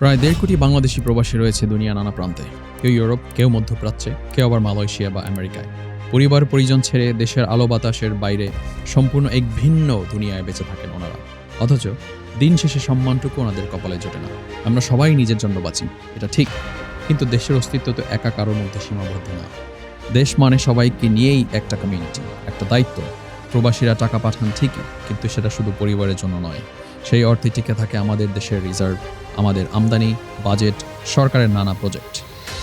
প্রায় দেড় কোটি বাংলাদেশি প্রবাসী রয়েছে দুনিয়া নানা প্রান্তে। কেউ ইউরোপ, কেউ মধ্যপ্রাচ্যে, কেউ আবার মালয়েশিয়া বা আমেরিকায়। পরিবার পরিজন ছেড়ে দেশের আলো বাতাসের বাইরে সম্পূর্ণ এক ভিন্ন দুনিয়ায় বেঁচে থাকেন ওনারা। অথচ দিন শেষে সম্মানটুকু ওনাদের কপালে জোটে না। আমরা সবাই নিজের জন্য বাঁচি, এটা ঠিক। কিন্তু দেশের অস্তিত্ব তো একা কারোর মধ্যে সীমাবদ্ধ না। দেশ মানে সবাইকে নিয়েই একটা কমিউনিটি একটা দায়িত্ব। প্রবাসীরা টাকা পাঠান ঠিকই, কিন্তু সেটা শুধু পরিবারের জন্য নয়। সেই অর্থে টিকে থাকে আমাদের দেশের রিজার্ভ, আমাদের আমদানি, বাজেট, সরকারের নানা প্রজেক্ট।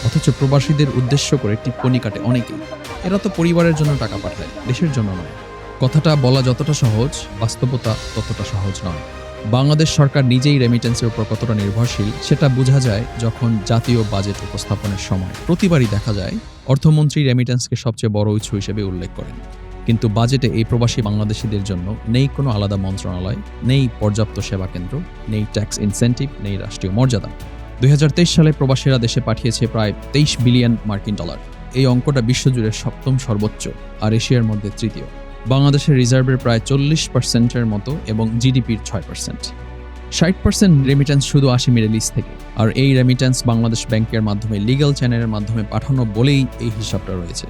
অথচ প্রবাসীদের উদ্দেশ্য করে টিপ্পনি কাটে অনেকেই। এরা তো পরিবারের জন্য টাকা পাঠায়, দেশের জন্য নয়। কথাটা বলা যতটা সহজ, বাস্তবতা ততটা সহজ নয়। বাংলাদেশ সরকার নিজেই রেমিটেন্সের উপর কতটা নির্ভরশীল, সেটা বোঝা যায় যখন জাতীয় বাজেট উপস্থাপনের সময়। প্রতিবারই দেখা যায়, অর্থমন্ত্রী রেমিটেন্সকে সবচেয়ে বড় উৎস হিসেবে উল্লেখ করেন। কিন্তু বাজেটে এই প্রবাসী বাংলাদেশিদের জন্য নেই কোনো আলাদা মন্ত্রণালয়, নেই পর্যাপ্ত সেবা কেন্দ্র, নেই ট্যাক্স ইনসেন্টিভ, নেই রাষ্ট্রীয় মর্যাদা। দুই হাজার তেইশ সালে প্রবাসীরা দেশে পাঠিয়েছে প্রায় তেইশ বিলিয়ন মার্কিন ডলার। এই অঙ্কটা বিশ্বজুড়ে সপ্তম সর্বোচ্চ আর এশিয়ার মধ্যে তৃতীয়। বাংলাদেশের রিজার্ভের প্রায় চল্লিশ পার্সেন্টের মতো এবং জিডিপির ছয় পার্সেন্ট। ষাট পার্সেন্ট রেমিটেন্স শুধু আসে মিডল ইস্ট থেকে। আর এই রেমিটেন্স বাংলাদেশ ব্যাংকের মাধ্যমে লিগ্যাল চ্যানেলের মাধ্যমে পাঠানো বলেই এই হিসাবটা রয়েছে।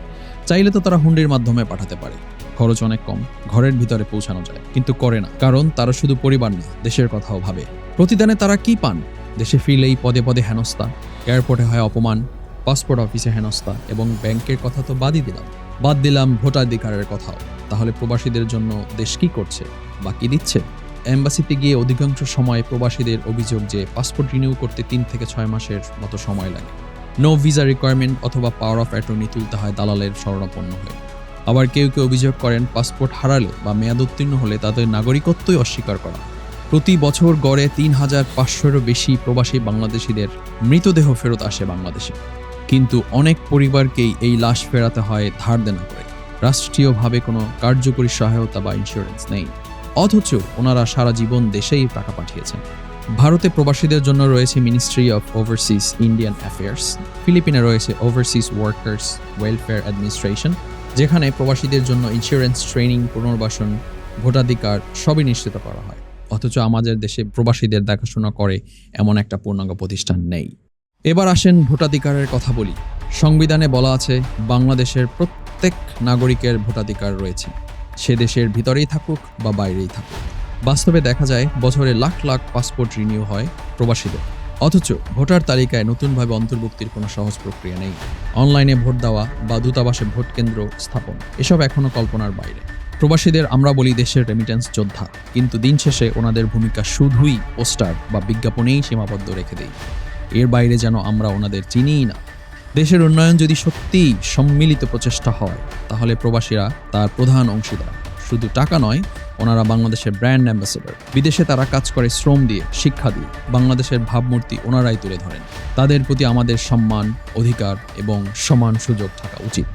চাইলে তো তারা হুন্ডির মাধ্যমে পাঠাতে পারে। খরচ অনেক কম, ঘরের ভিতরে পৌঁছানো যায়, কিন্তু করে না। কারণ তারা শুধু পরিবার না দেশের কথাও ভাবে। প্রতিদানে তারা কি পান? দেশে ফিরলেই পদে পদে হেনস্থা এয়ারপোর্টে হয় অপমান পাসপোর্ট অফিসে হেনস্থা এবং ব্যাংকের কথা তো বাদই দিলাম। বাদ দিলাম ভোটাধিকারের কথাও। তাহলে প্রবাসীদের জন্য দেশ কি করছে বা কি দিচ্ছে? এম্বাসিতে গিয়ে অধিকাংশ সময় প্রবাসীদের অভিযোগ যে পাসপোর্ট রিনিউ করতে তিন থেকে ছয় মাসের মতো সময় লাগে। নো ভিসা রিকোয়ারমেন্ট অথবা পাওয়ার অফ অ্যাটর্নি তুলতে হয় দালালের শরণাপন্ন হয়ে। আবার কেউ কেউ অভিযোগ করেন পাসপোর্ট হারালে বা মেয়াদ উত্তীর্ণ হলে তাদের নাগরিকত্বই অস্বীকার করা। প্রতি বছর গড়ে তিন হাজার পাঁচশোরও বেশি প্রবাসী বাংলাদেশিদের মৃতদেহ ফেরত আসে বাংলাদেশে। কিন্তু অনেক পরিবারকেই এই লাশ ফেরাতে হয় ধার দেনা করে। রাষ্ট্রীয়ভাবে কোনো কার্যকরী সহায়তা বা ইন্স্যুরেন্স নেই। অথচ ওনারা সারা জীবন দেশেই টাকা পাঠিয়েছেন। ভারতে প্রবাসীদের জন্য রয়েছে ministry of overseas Indian affairs ফিলিপিনে রয়েছে ওভারসিজ ওয়ার্কার্স ওয়েলফেয়ার অ্যাডমিনিস্ট্রেশন যেখানে প্রবাসীদের জন্য ইন্স্যুরেন্স ট্রেনিং পুনর্বাসন, ভোটাধিকার সবই নিশ্চিত করা হয়। অথচ আমাদের দেশে প্রবাসীদের দেখাশোনা করে এমন একটা পূর্ণাঙ্গ প্রতিষ্ঠান নেই। এবার আসেন ভোটাধিকারের কথা বলি। সংবিধানে বলা আছে, বাংলাদেশের প্রত্যেক নাগরিকের ভোটাধিকার রয়েছে। সে দেশের ভিতরেই থাকুক বা বাইরেই থাকুক। বাস্তবে দেখা যায়, বছরে লাখ লাখ পাসপোর্ট রিনিউ হয় প্রবাসীদের। অথচ ভোটার তালিকায় নতুনভাবে অন্তর্ভুক্তির কোনো সহজ প্রক্রিয়া নেই। অনলাইনে ভোট দেওয়া বা দূতাবাসে ভোট কেন্দ্র স্থাপন, এসব এখনও কল্পনার বাইরে। প্রবাসীদের আমরা বলি দেশের রেমিটেন্স যোদ্ধা, কিন্তু দিন শেষে ওনাদের ভূমিকা শুধুই পোস্টার বা বিজ্ঞাপনেই সীমাবদ্ধ রেখে দেই। এর বাইরে যেন আমরা ওনাদের চিনিই না। দেশের উন্নয়ন যদি সত্যিই সম্মিলিত প্রচেষ্টা হয়, তাহলে প্রবাসীরা তার প্রধান অংশীদার। শুধু টাকা নয়, ওনারা বাংলাদেশের ব্র্যান্ড অ্যাম্বাসেডর। বিদেশে তারা কাজ করে শ্রম দিয়ে, শিক্ষা দিয়ে। বাংলাদেশের ভাবমূর্তি ওনারাই তুলে ধরেন। তাদের প্রতি আমাদের সম্মান, অধিকার এবং সমান সুযোগ থাকা উচিত।